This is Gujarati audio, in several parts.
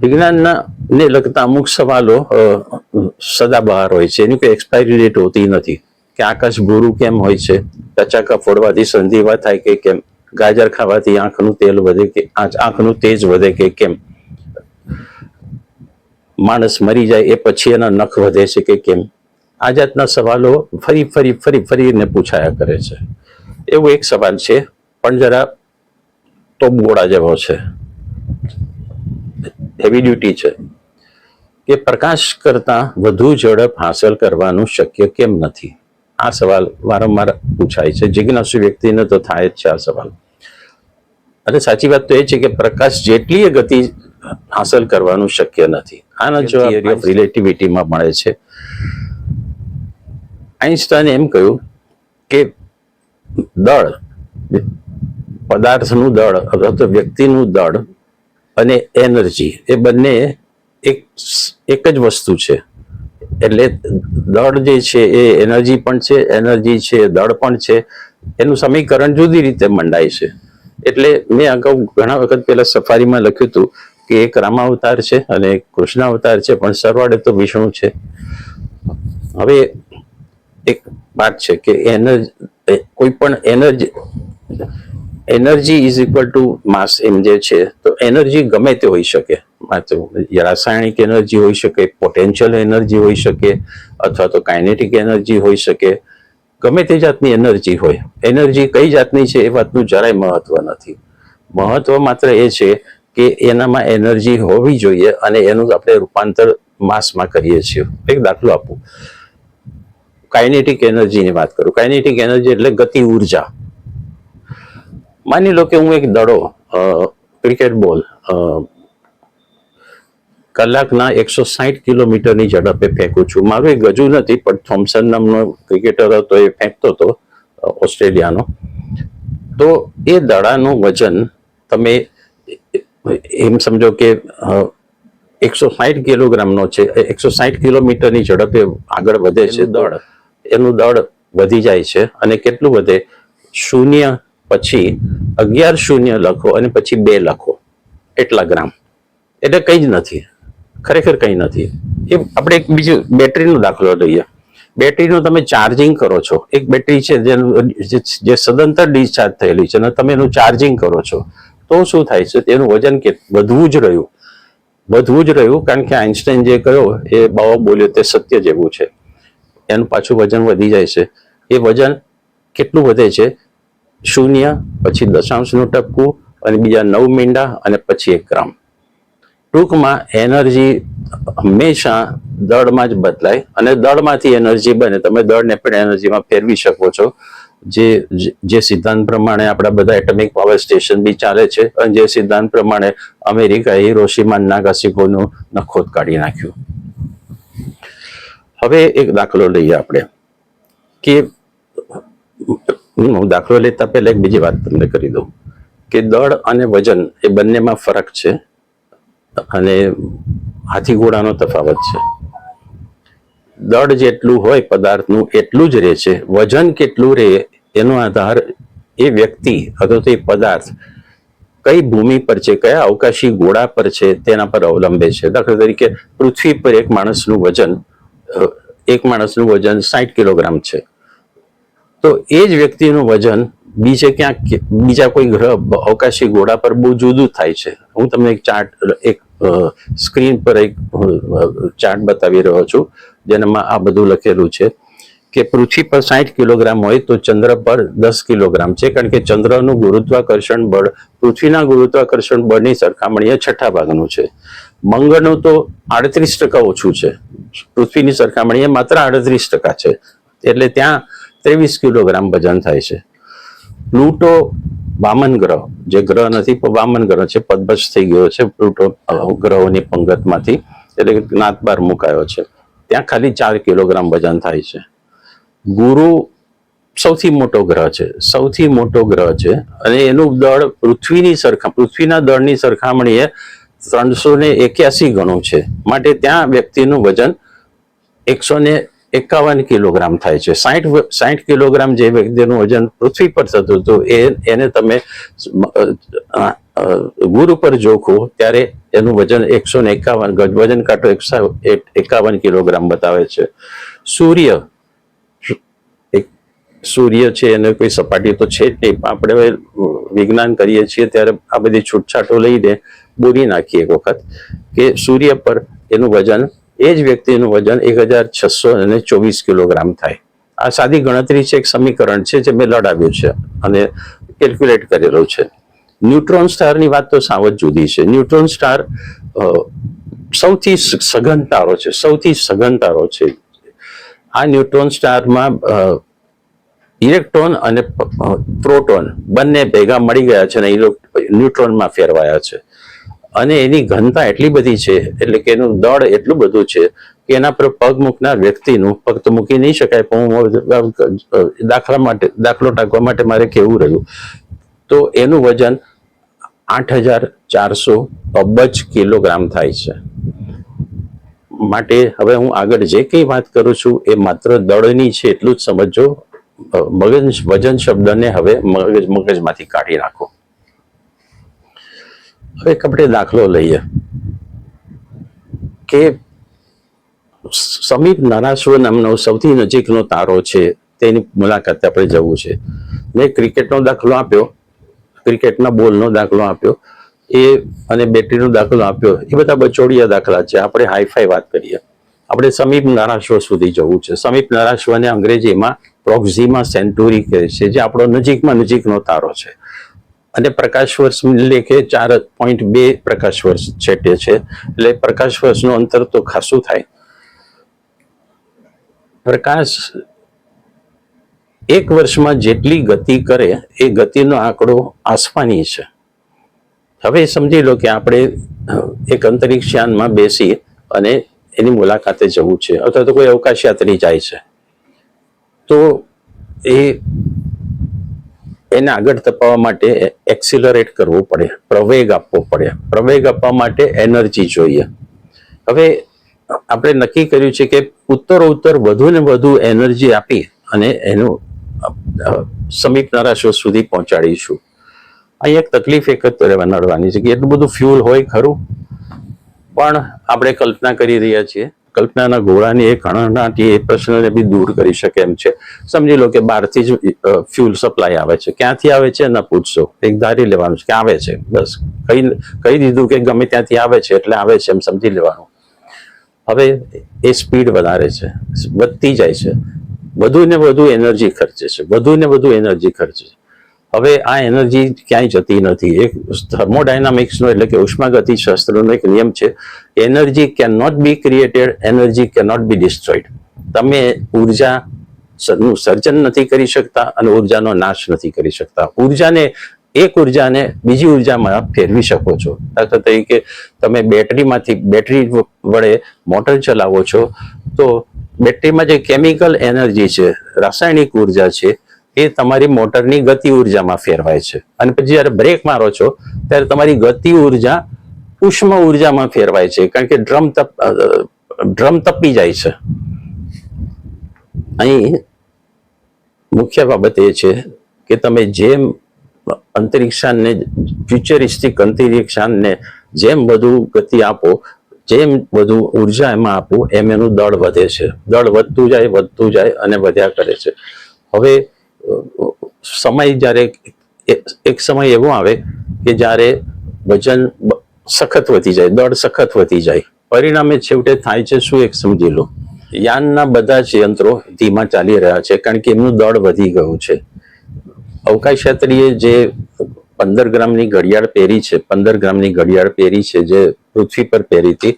વિજ્ઞાનના ને લગતા અમુક સવાલો સદાબહાર હોય છે. એની કોઈ એક્સપાયરી ડેટ હોતી નથી. કે આકાશ ભૂરું કેમ હોય છે? ટચાકા ફોડવાથી સંધિવા થાય કે કેમ? ગાજર ખાવાથી આંખનું તેલ વધે કે આંખનું તેજ વધે કે કેમ? માણસ મરી જાય એ પછી એના નખ વધે છે કે કેમ? આ જાતના સવાલો ફરી ફરી ફરી ફરીને પૂછાયા કરે છે. એવો એક સવાલ છે, પણ જરા તો બોળા જેવો છે. હેવી ડ્યુટી છે કે પ્રકાશ કરતા વધુ ઝડપ હાંસલ કરવાનું શક્ય કેમ નથી? આ સવાલ વારંવાર પૂછાય છે. જિજ્ઞાસુ વ્યક્તિને તો થાય જ છે આ સવાલ. અને સાચી વાત તો એ છે કે પ્રકાશ જેટલી ગતિ હાંસલ કરવાનું શક્ય નથી. આનો જવાબ ઓફ રિલેટિવિટીમાં મળે છે. આઈન્સ્ટાઈને એમ કહ્યું કે દળ પદાર્થનું દળ અથવા તો વ્યક્તિનું દળ અને એનર્જી, એ બંને એક એક જ વસ્તુ છે. એટલે દળ જે છે એ એનર્જી પણ છે, એનર્જી છે દળ પણ છે. એનું સમીકરણ જુદી રીતે મંડાય છે. એટલે મેં અગાઉ ઘણા વખત પહેલા સફારીમાં લખ્યું હતું કે એક રામાવતાર છે અને એક કૃષ્ણાવતાર છે, પણ સરવાળે તો વિષ્ણુ છે. હવે એક વાત છે કે એનર્જી કોઈ પણ energy energy is equal to mass એમ જે છે, તો એનર્જી ગમે તે હોઈ શકે. રાસાયણિક એનર્જી હોઈ શકે પોટેન્શિયલ એનર્જી હોઈ શકે, અથવા તો કાઇનેટિક એનર્જી હોઈ શકે. ગમે તે જાતની એનર્જી હોય. એનર્જી કઈ જાતની છે એ વાતનું જરાય મહત્વ નથી. મહત્વ માત્ર એ છે કે એનામાં એનર્જી હોવી જોઈએ અને એનું આપણે રૂપાંતર માસમાં કરીએ છીએ. એક દાખલો આપું. કાઇનેટિક એનર્જીની વાત કરું. કાઇનેટિક એનર્જી એટલે ગતિ ઊર્જા. માની લો કે હું એક દડો ક્રિકેટ બોલ કલાકના એકસો સાહીઠ કિલોમીટરની ઝડપે ફેંકું છું. મારું એ ગજુ નથી પણ થોમ્સન નામનો ક્રિકેટર હતો એ ફેંકતો હતો ઓસ્ટ્રેલિયાનો. તો એ દડાનું વજન તમે એમ સમજો કે એકસો સાહીઠ કિલોગ્રામનો છે એકસો સાહીઠ કિલોમીટરની ઝડપે આગળ વધે છે દળ એનું દળ વધી જાય છે. અને કેટલું વધે? શૂન્ય પછી અગિયાર શૂન્ય લખો અને પછી બે લખો. એટલા ગ્રામ. એટલે કંઈ જ નથી. ખરેખર કંઈ નથી. એ આપણે એક બીજું બેટરીનો દાખલો લઈએ. બેટરીનું તમે ચાર્જિંગ કરો છો. એક બેટરી છે જેનું જે- સદંતર ડિસ્ચાર્જ થયેલી છે અને તમે એનું ચાર્જિંગ કરો છો. તો શું થાય છે? તેનું વજન કે વધવું જ રહ્યું. વધવું જ રહ્યું કારણ કે આઇન્સ્ટાઈન જે કહ્યો, એ બાવા બોલ્યો તે સત્ય જેવું છે. એનું પાછું વજન વધી જાય છે. એ વજન કેટલું વધે છે? શૂન્ય, પછી દશાંશનું ટપકું અને બીજા નવ મીંડા અને પછી એક ગ્રામ ટૂંકમાં એનર્જી હંમેશા દળમાં જ બદલાય અને દળમાંથી એનર્જી બને. તમે દળને પણ એનર્જીમાં ફેરવી શકો છો. જે જે- જે સિદ્ધાંત પ્રમાણે આપણા બધા એટમિક પાવર સ્ટેશન બી ચાલે છે, અને જે સિદ્ધાંત પ્રમાણે અમેરિકાએ હિરોશીમા નાગાસિકોનું નખોદ કાઢી નાખ્યું. હવે એક દાખલો લઈએ આપણે, કે હું દાખલો લેતા પહેલા એક બીજી વાત તમને કરી દઉં કે દળ અને વજન એ બંનેમાં ફરક છે અને હાથી ઘોડાનો તફાવત છે. દળ જેટલું હોય પદાર્થનું એટલું જ રહે છે. વજન કેટલું રહે એનો આધાર એ વ્યક્તિ અથવા તો એ પદાર્થ કઈ ભૂમિ પર છે, કયા અવકાશી ગોળા પર છે તેના પર અવલંબે છે. દાખલા તરીકે પૃથ્વી પર એક માણસનું વજન એક માણસનું વજન સાઠ કિલોગ્રામ છે. તો એ જ વ્યક્તિનું વજન બીજે ક્યાંક બીજા કોઈ ગ્રહ અવકાશી ગોળા પર બહુ જુદું થાય છે. હું તમને એક ચાર્ટ, એક સ્ક્રીન પર એક ચાર્ટ બતાવી રહ્યો છું, જેનામાં આ બધું લખેલું છે કે પૃથ્વી પર સાઠ કિલોગ્રામ હોય તો ચંદ્ર પર દસ કિલોગ્રામ છે. કારણ કે ચંદ્રનું ગુરુત્વાકર્ષણ બળ પૃથ્વીના ગુરુત્વાકર્ષણ બળની સરખામણીએ છઠ્ઠા ભાગનું છે. મંગળનું તો આડત્રીસ ટકા ઓછું છે. પૃથ્વીની સરખામણીએ માત્ર આડત્રીસ ટકા છે. એટલે ત્યાં ત્રેવીસ કિલોગ્રામ વજન થાય છે. પ્લુટો વામન ગ્રહ, જે ગ્રહ નથી, પણ વામન ગ્રહ છે પદભસ્ત થઈ ગયો છે પ્લુટો ગ્રહોની પંગતમાંથી, એટલે કે જ્ઞાત બાર મુકાયો છે. ત્યાં ખાલી ચાર કિલોગ્રામ વજન થાય છે. ગુરુ સૌથી મોટો ગ્રહ છે. સૌથી મોટો ગ્રહ છે, અને એનું દળ પૃથ્વીની સરખા, પૃથ્વીના દળની સરખામણીએ ત્રણસો ને એક્યાસી ગણું છે. માટે ત્યાં વ્યક્તિનું વજન એકસો ને એકાવન કિલોગ્રામ થાય છે. સાઠ સાઠ કિલોગ્રામ જે વ્યક્તિનું વજન પૃથ્વી પર થતું હતું, એ, એને તમે ગુરુ પર જોખો, ત્યારે એનું વજન એકસો ને એકાવન વજન કાંટો એકસો એકાવન કિલોગ્રામ બતાવે છે. સૂર્ય, એક સૂર્ય છે, એને કોઈ સપાટી તો છે જ નહીં, પણ આપણે વિજ્ઞાન કરીએ છીએ, ત્યારે આ બધી છૂટછાટો લઈને બોલી નાખીએ એક વખત, કે સૂર્ય પર એનું વજન એ જ વ્યક્તિનું વજન એક હજાર છસો અને ચોવીસ કિલોગ્રામ થાય. આ સાદી ગણતરી છે, એક સમીકરણ છે જે મેં લડાવ્યું છે અને કેલ્ક્યુલેટ કરેલું છે. ન્યુટ્રોન સ્ટારની વાત તો સાવ જ જુદી છે. ન્યુટ્રોન સ્ટાર સૌથી સઘન તારો છે, સૌથી સઘન તારો છે. આ ન્યુટ્રોન સ્ટારમાં ઇલેક્ટ્રોન અને પ્રોટોન બંને ભેગા મળી ગયા છે અને ન્યુટ્રોનમાં ફેરવાયા છે. અને એની ઘનતા એટલી બધી છે, એટલે કે એનું દળ એટલું બધું છે કે એના પર પગ મૂકનાર વ્યક્તિનું, પગ તો મૂકી નહીં શકાય, પણ હું દાખલા માટે, દાખલો ટાંકવા માટે મારે કેવું રહ્યું. તો એનું વજન આઠ હજાર ચારસો અબજ કિલોગ્રામ થાય છે. માટે હવે હું આગળ જે કંઈ વાત કરું છું, એ માત્ર દળની છે, એટલું જ સમજો. મગજ, વજન શબ્દને હવે મગજ, મગજમાંથી કાઢી નાખો. હવે આપણે દાખલો લઈએ કે સમીપ નારાશ્વ નામનો સૌથી નજીકનો તારો છે, તેની મુલાકાતે આપણે જવું છે. મેં ક્રિકેટનો દાખલો આપ્યો, ક્રિકેટના બોલનો દાખલો આપ્યો, એ અને બેટરીનો દાખલો આપ્યો, એ બધા બચોડિયા દાખલા છે. આપણે હાઈફાઈ વાત કરીએ. આપણે સમીપ નારાશ્વ સુધી જવું છે. સમીપ નારાશ્વને અંગ્રેજીમાં પ્રોક્ઝીમાં સેન્ટુરી કહે છે, જે આપણો નજીકમાં નજીકનો તારો છે. અને પ્રકાશ વર્ષ લેખે ચાર પોઈન્ટ બે પ્રકાશ વર્ષ છેટે છે. એટલે પ્રકાશ વર્ષનું અંતર તો ખાસું થાય. પ્રકાશ એક વર્ષમાં જેટલી ગતિ કરે, એ ગતિનો આંકડો આસમાની છે. હવે સમજી લો કે આપણે એક અંતરિક્ષ યાનમાં બેસી અને એની મુલાકાતે જવું છે, અથવા તો કોઈ અવકાશ યાત્રી જાય છે. તો એ એને આગળ તપાવવા માટે એક્સિલરેટ કરવું પડે, પ્રવેગ આપવો પડે. પ્રવેગ આપવા માટે એનર્જી જોઈએ. હવે આપણે નક્કી કર્યું છે કે ઉત્તરોત્તર વધુ ને વધુ એનર્જી આપી અને એનું સમીપનારા શો સુધી પહોંચાડીશું. અહીં એક તકલીફ એક જ રહેવા નડવાની છે કે એટલું બધું ફ્યુલ હોય ખરું, પણ આપણે કલ્પના કરી રહ્યા છીએ કલ્પનાના ઘોડાની એ હણહણાટી એ પ્રશ્નને બી દૂર કરી શકે એમ છે. સમજી લો કે બહારથી જ ફ્યુલ સપ્લાય આવે છે. ક્યાંથી આવે છે ના પૂછશો. એક ધારી લેવાનું છે કે આવે છે. બસ. કહી કહી દીધું કે ગમે ત્યાંથી આવે છે એટલે આવે છે એમ સમજી લેવાનું. હવે એ સ્પીડ વધારે છે. વધતી જાય છે. વધુ ને વધુ એનર્જી ખર્ચે છે. વધુ ને વધુ એનર્જી ખર્ચે છે. હવે આ એનર્જી ક્યાંય જતી નથી. એક થર્મોડાયનામિક્સનો એટલે કે ઉષ્માગતિ શાસ્ત્રનો એક નિયમ છે energy can not be created energy can not be destroyed તમે ઊર્જા નું સર્જન નથી કરી શકતા અને ઉર્જાનો નાશ નથી કરી શકતા. ઉર્જાને, એક ઉર્જાને બીજી ઉર્જામાં ફેરવી શકો છો. દાખલા તરીકે, તમે બેટરીમાંથી, બેટરી વડે મોટર ચલાવો છો, તો બેટરીમાં જે કેમિકલ એનર્જી છે, રાસાયણિક ઊર્જા છે એ તમારી મોટરની ગતિ ઉર્જામાં ફેરવાય છે. અને પછી જ્યારે બ્રેક મારો છો, ત્યારે તમારી ગતિ ઊર્જા ઉષ્મ ઉર્જામાં ફેરવાય છે. કારણ કે ડ્રમ તપ ડ્રમ તપી જાય છે. અહીં મુખ્ય બાબત એ છે કે તમે જેમ અંતરિક્ષાનને, ફ્યુચરિસ્ટિક અંતરિક્ષાનને જેમ વધુ ગતિ આપો, જેમ વધુ ઊર્જા એમાં આપો, એમ એનું દળ વધે છે. દળ વધતું જાય વધતું જાય અને વધ્યા કરે છે. હવે સમય જ્યારે એક સમય એવો આવે કે જ્યારે વજન સખત વધી જાય દળ સખત વધી જાય. પરિણામે છેવટે થાય છે શું એક સમજી લો. યાનના બધા જ યંત્રો ધીમા ચાલી રહ્યા છે, કારણ કે એમનું દળ વધી ગયું છે. અવકાશ યાત્રીએ જે પંદર ગ્રામની ઘડિયાળ પહેરી છે, પંદર ગ્રામની ઘડિયાળ પહેરી છે, જે પૃથ્વી પર પહેરી હતી,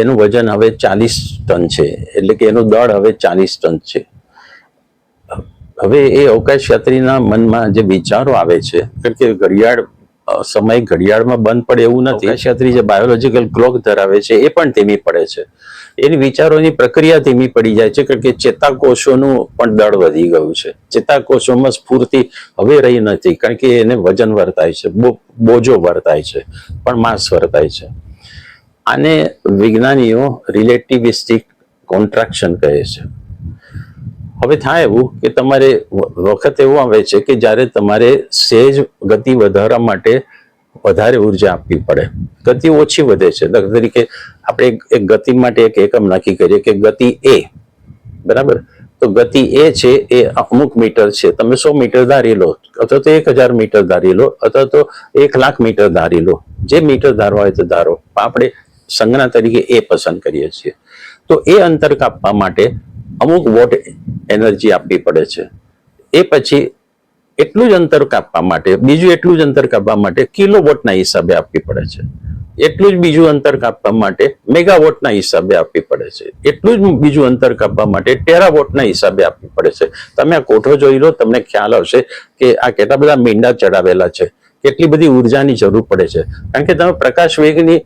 એનું વજન હવે ચાલીસ ટન છે, એટલે કે એનું દળ હવે ચાલીસ ટન છે. હવે એ અવકાશ યાત્રીના મનમાં જે વિચારો આવે છે, કારણ કે ઘડિયાળ સમય ઘડિયાળમાં બંધ પડે એવું નથી. અવકાશ યાત્રી જે બાયોલોજીકલ ક્લોક ધરાવે છે, એ પણ ધીમી પડે છે. એની વિચારોની પ્રક્રિયા ધીમી પડી જાય છે, કારણ કે ચેતાકોષોનું પણ દળ વધી ગયું છે. ચેતાકોષોમાં સ્ફૂર્તિ હવે રહી નથી, કારણ કે એને વજન વર્તાય છે બોજો વર્તાય છે, પણ માસ વર્તાય છે. આને વિજ્ઞાનીઓ રિલેટિવિસ્ટિક કોન્ટ્રાક્શન કહે છે. હવે થાય એવું કે તમારે વખત એવું આવે છે કે જ્યારે તમારે સેજ ગતિ વધારવા માટે વધારે ઊર્જા આપવી પડે. ગતિ ઓછી વધે છે. દાખલા તરીકે આપણે એક- ગતિ માટે એક એકમ નક્કી કરીએ કે ગતિ એ, બરાબર? તો ગતિ એ છે એ અમુક મીટર છે. તમે સો મીટર ધારી લો અથવા તો એક હજાર મીટર ધારી લો અથવા તો એક લાખ મીટર ધારી લો. જે મીટર ધારવા હોય તો ધારો. આપણે સંજ્ઞા તરીકે એ પસંદ કરીએ છીએ. તો એ અંતર કાપવા માટે અમુક વોટ એનર્જી આપવી પડે છે. એ પછી એટલું જ અંતર કાપવા માટે, બીજું એટલું જ અંતર કાપવા માટે કિલો વોટના હિસાબે આપવી પડે છે. એટલું જ બીજું અંતર કાપવા માટે મેગાવોટના હિસાબે આપવી પડે છે. એટલું જ બીજું અંતર કાપવા માટે ટેરાવોટના હિસાબે આપવી પડે છે. તમે આ કોઠો જોઈ લો, તમને ખ્યાલ આવશે કે આ કેટલા બધા મીંડા ચડાવેલા છે. કેટલી બધી ઉર્જાની જરૂર પડે છે. કારણ કે તમે પ્રકાશ વેગની,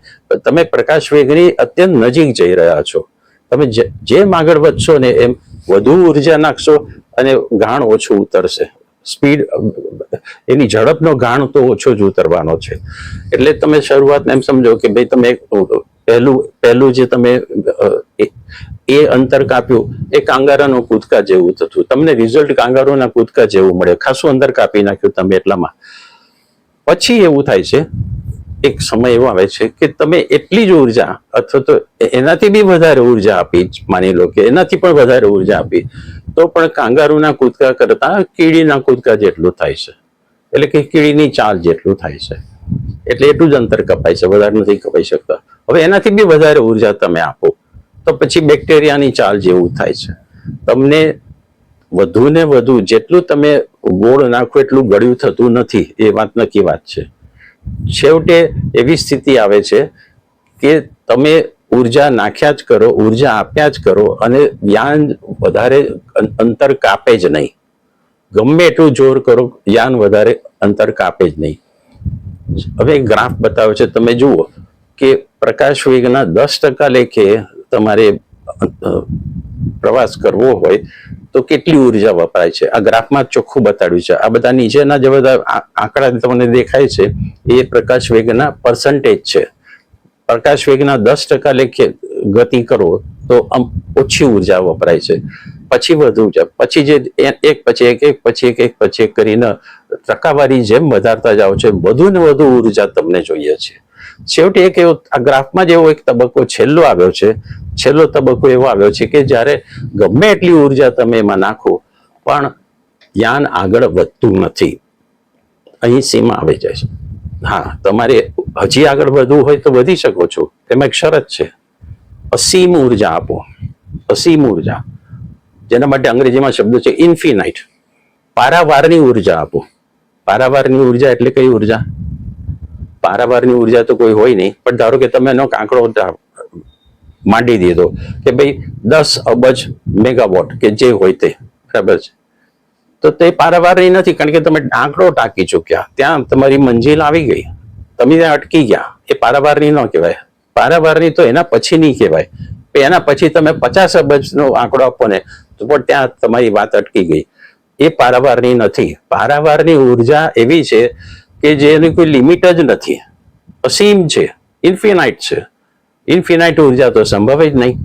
તમે પ્રકાશ વેગની અત્યંત નજીક જઈ રહ્યા છો. તમે જેમ આગળ વધશો ને એમ વધુ ઊર્જા નાખશો અને ગાણ ઓછું ઉતરશે. સ્પીડ, એની ઝડપનો ગાણ તો ઓછો જ ઉતરવાનો છે. એટલે તમે શરૂઆતને એમ સમજો કે ભાઈ તમે પહેલું પહેલું જે તમે એ અંતર કાપ્યું, એ કાંગારાનો કૂદકા જેવું થતું. તમને રિઝલ્ટ કાંગારોના કૂદકા જેવું મળે. ખાસું અંતર કાપી નાખ્યું તમે એટલામાં. પછી એવું થાય છે એક સમય એવો આવે છે કે તમે એટલી જ ઊર્જા અથવા તો એનાથી બી વધારે ઊર્જા આપી, માની લો કે એનાથી પણ વધારે ઊર્જા આપી, તો પણ કાંગારુના કૂદકા કરતા કીડીના કૂદકા જેટલું થાય છે. એટલે કે કીડીની ચાલ જેટલું થાય છે. એટલે એટલું જ અંતર કપાય છે, વધારે નથી કપાઈ શકતા. હવે એનાથી બી વધારે ઊર્જા તમે આપો, તો પછી બેક્ટેરિયાની ચાલ જેવું થાય છે. તમને વધુ ને વધુ જેટલું તમે ગોળ નાખો એટલું ગળ્યું થતું નથી, એ વાત નક્કી વાત છે. છેવટે એવી સ્થિતિ આવે છે કે તમે ઊર્જા નાખ્યા જ કરો, ઊર્જા આપ્યા જ કરો અને યાન વધારે અંતર કાપે જ નહીં. ગમે એટલું જોર કરો, યાન વધારે અંતર કાપે જ નહીં. હવે ગ્રાફ બતાવે છે, તમે જુઓ કે પ્રકાશ વેગના દસ ટકા લેખે તમારે પ્રવાસ કરવો હોય, તો કેટલી ઊર્જા વપરાય છે? આ ગ્રાફમાં ચોખ્ખું બતાડ્યું છે. આ બધા નીચેના જે બધા આંકડા તમને દેખાય છે, એ પ્રકાશ વેગના પર્સન્ટેજ છે. પ્રકાશ વેગના દસ ટકા લેખે ગતિ કરો, તો આમ ઓછી ઊર્જા વપરાય છે. પછી વધુ છે પછી જે એક પછી એક એક પછી એક એક પછી એક કરીને ટકાવારી જેમ વધારતા જાઓ છો વધુ ને વધુ ઊર્જા તમને જોઈએ છે. છેવટે એક એવો આ ગ્રાફમાં જ એવો એક તબક્કો છેલ્લો આવ્યો છે. છેલ્લો તબક્કો એવો આવ્યો છે કે જ્યારે ગમે એટલી ઊર્જા તમે એમાં નાખો, પણ યાન આગળ વધતું નથી. અહીં સીમા આવી જાય છે. હા, તમારે હજી આગળ વધવું હોય તો વધી શકો છો. એમાં એક શરત છે. અસીમ ઊર્જા આપો. અસીમ ઊર્જા. જેના માટે અંગ્રેજીમાં શબ્દ છે ઇન્ફિનાઇટ. પારાવારની ઊર્જા આપો. પારાવારની ઊર્જા એટલે કઈ ઊર્જા? પારાવારની ઊર્જા તો કોઈ હોય નહીં, પણ ધારો કે તમે એનો આંકડો માંડી દીધો કે ભાઈ દસ અબજ મેગાવોટ કે જે હોય તે, બરાબર છે? તો તે પારાવારની નથી, કારણ કે તમે આંકડો ટાંકી ચૂક્યા, ત્યાં તમારી મંજિલ આવી ગઈ, તમે ત્યાં અટકી ગયા, એ પારાવારની ન કહેવાય. પારાવારની તો એના પછીની કહેવાય. પણ એના પછી તમે પચાસ અબજનો આંકડો આપો ને, તો પણ ત્યાં તમારી વાત અટકી ગઈ. એ પારાવારની નથી. પારાવારની ઊર્જા એવી છે કે જેની કોઈ લિમિટ જ નથી. અસીમ છે. ઇન્ફિનાઇટ છે. ઇન્ફિનાઇટ ઊર્જા તો સંભવ જ નહીં.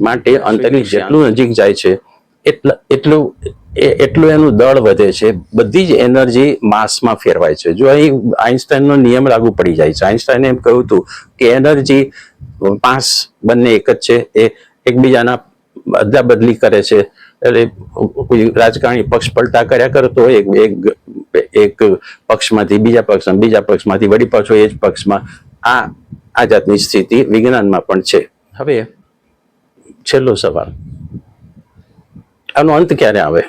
માટે અંતરિક્ષ જેટલું નજીક જાય છે એટલા એટલું એટલું એનું દળ વધે છે બધી જ એનર્જી માસમાં ફેરવાય છે. જો અહીં આઈન્સ્ટાઈનનો નિયમ લાગુ પડી જાય છે. આઈન્સ્ટાઈને એમ કહ્યું હતું કે એનર્જી માસ બંને એક જ છે. એ એકબીજાના અદલા બદલી કરે છે. એટલે કોઈ રાજકારણી પક્ષ પલટા કર્યા કરતો હોય, એક એક પક્ષમાંથી બીજા પક્ષમાં, બીજા પક્ષમાંથી વડી પાછો એ જ પક્ષમાં આ આ જાતની સ્થિતિ વિજ્ઞાનમાં પણ છે. હવે છેલ્લો સવાલ. આનો અંત ક્યારે આવે?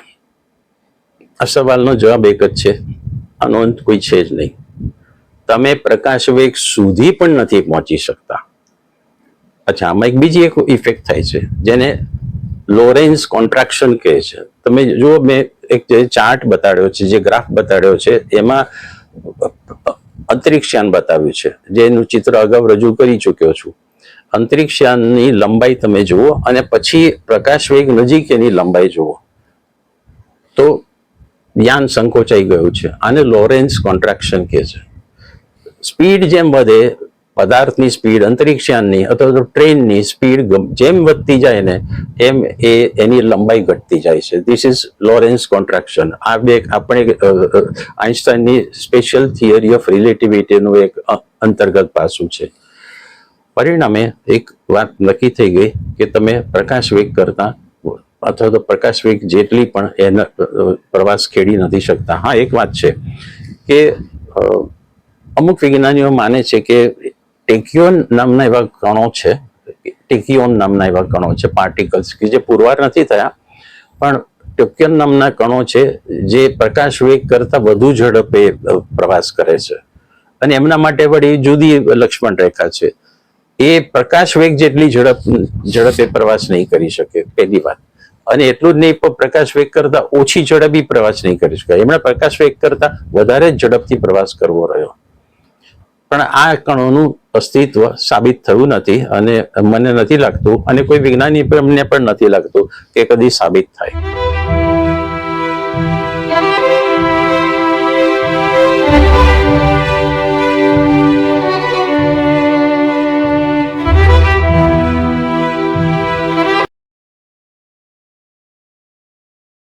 આ સવાલનો જવાબ એક જ છે. આનો અંત કોઈ છે જ નહીં. તમે પ્રકાશ વેગ સુધી પણ નથી પહોંચી શકતા. અચ્છા, આમાં એક બીજી એક ઇફેક્ટ થાય છે, જેને લોરેન્સ કોન્ટ્રાક્શન કહે છે. તમે જુઓ, મેં એક જે ચાર્ટ બતાડ્યો છે, જે ગ્રાફ બતાડ્યો છે, એમાં અંતરિક્ષયાન બતાવ્યું છે. જેનું ચિત્ર અગાઉ રજૂ કરી ચૂક્યો છું. અંતરિક્ષયાનની લંબાઈ તમે જુઓ અને પછી પ્રકાશ વેગ નજીક એની લંબાઈ જુઓ. તો યાન સંકોચાઈ ગયું છે. આને લોરેન્સ કોન્ટ્રાક્શન કહે છે. સ્પીડ જેમ વધે પદાર્થની સ્પીડ, અંતરિક્ષયાનની અથવા તો ટ્રેનની સ્પીડ જેમ વધતી જાય ને, એમ એ એની લંબાઈ ઘટતી જાય છે. ધીસ ઇઝ લોરેન્સ કોન્ટ્રાક્શન આ બે આપણે આઇન્સ્ટાઈનની સ્પેશિયલ થિયરી ઓફ રિલેટિવિટીનું એક અંતર્ગત પાસું છે. પરિણામે એક વાત નક્કી થઈ ગઈ કે તમે પ્રકાશ વેગ કરતા અથવા તો પ્રકાશ વેગ જેટલી પણ એના પ્રવાસ ખેડી નથી શકતા. હા, એક વાત છે કે અમુક વિજ્ઞાનીઓ માને છે કે ટેકિયોન નામના એવા કણો છે ટેકિયોન નામના એવા કણો છે પાર્ટિકલ્સ કે જે પુરવાર નથી થયા, પણ ટેકિયોન નામના કણો છે, જે પ્રકાશ વેગ કરતા વધુ ઝડપે પ્રવાસ કરે છે. અને એમના માટે વળી જુદી લક્ષ્મણ રેખા છે. એ પ્રકાશ વેગ જેટલી ઝડપ, ઝડપે પ્રવાસ નહીં કરી શકે, પહેલી વાત. અને એટલું જ નહીં, પણ પ્રકાશ વેગ કરતા ઓછી ઝડપી પ્રવાસ નહીં કરી શકે એમણે પ્રકાશ વેગ કરતા વધારે જ ઝડપથી પ્રવાસ કરવો રહ્યો. પણ આ કણોનું અસ્તિત્વ સાબિત થયું નથી અને મને નથી લાગતું અને કોઈ વિજ્ઞાની પણ- નથી લાગતું કે કદી સાબિત થાય.